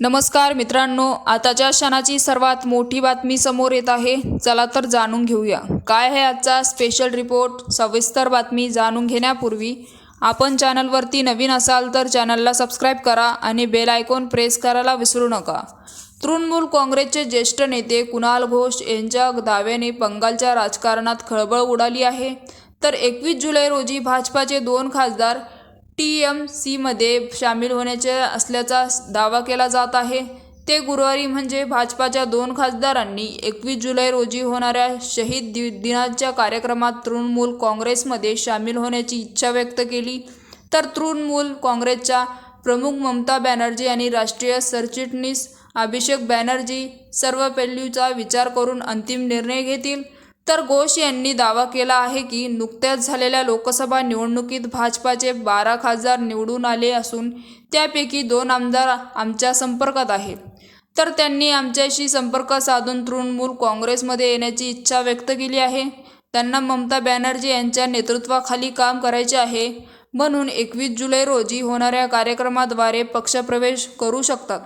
नमस्कार मित्रांनो आताच्या क्षणाची सर्वात मोठी बातमी समोर येत आहे. चला तर जाणून घेऊया. काय आहे आजचा स्पेशल रिपोर्ट सविस्तर बातमी जाणून घेण्यापूर्वी आपण चॅनलवरती नवीन असाल तर चॅनलला सबस्क्राईब करा आणि बेल आयकॉन प्रेस करायला विसरू नका. तृणमूल काँग्रेसचे ज्येष्ठ नेते कुणाल घोष यांच्या दाव्याने बंगालच्या राजकारणात खळबळ उडाली आहे. तर एकवीस जुलै रोजी भाजपाचे दोन खासदार टी एम सीमध्ये सामील होण्याचे असल्याचा दावा केला जात आहे. ते गुरुवारी म्हणजे भाजपाच्या दोन खासदारांनी एकवीस जुलै रोजी होणाऱ्या शहीद दि दिनाच्या कार्यक्रमात तृणमूल काँग्रेसमध्ये सामील होण्याची इच्छा व्यक्त केली. तर तृणमूल काँग्रेसच्या प्रमुख ममता बॅनर्जी आणि राष्ट्रीय सरचिटणीस अभिषेक बॅनर्जी सर्व पैलूचा विचार करून अंतिम निर्णय घेतील. तर घोष यांनी दावा केला आहे की नुकत्याच झालेल्या लोकसभा निवडणुकीत भाजपाचे बारा खासदार निवडून आले असून त्यापैकी दोन आमदार आमच्या संपर्कात आहेत. तर त्यांनी आमच्याशी संपर्क साधून तृणमूल काँग्रेसमध्ये येण्याची इच्छा व्यक्त केली आहे. त्यांना ममता बॅनर्जी यांच्या नेतृत्वाखाली काम करायचे आहे म्हणून एकवीस जुलै रोजी होणाऱ्या कार्यक्रमाद्वारे पक्षप्रवेश करू शकतात.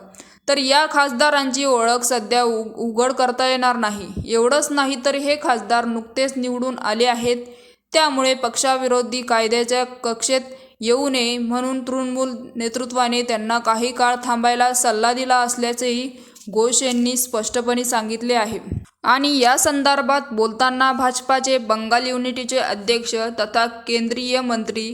तर या खासदारांची ओळख सध्या उ उघड करता येणार नाही. एवढंच नाही तर हे खासदार नुकतेच निवडून आले आहेत. त्यामुळे पक्षाविरोधी कायद्याच्या कक्षेत येऊ नये म्हणून तृणमूल नेतृत्वाने त्यांना काही काळ थांबायला सल्ला दिला असल्याचेही घोष यांनी स्पष्टपणे सांगितले आहे. आणि या संदर्भात बोलताना भाजपाचे बंगाल युनिटीचे अध्यक्ष तथा केंद्रीय मंत्री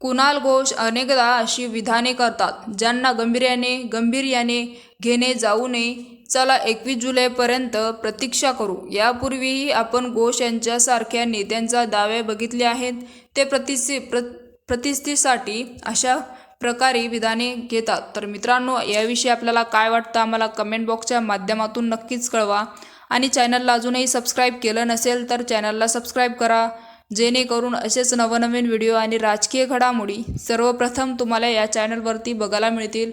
कुणाल घोष अनेकदा अशी विधाने करतात ज्यांना गंभीर्याने गंभीर्याने घेणे जाऊ नये. चला एकवीस जुलैपर्यंत प्रतीक्षा करू. यापूर्वीही आपण घोष यांच्यासारख्या नेत्यांचा दावे बघितले आहेत. ते प्रतिष्ठी प्र प्रतिष्ठेसाठी अशा प्रकारे विधाने घेतात. तर मित्रांनो याविषयी आपल्याला काय वाटतं आम्हाला कमेंट बॉक्सच्या माध्यमातून नक्कीच कळवा. आणि चॅनलला अजूनही सबस्क्राईब केलं नसेल तर चॅनलला सबस्क्राईब करा. जेणेकरून असेच नवनवीन व्हिडिओ आणि राजकीय घडामोडी सर्वप्रथम तुम्हाला या चॅनलवरती बघायला मिळतील.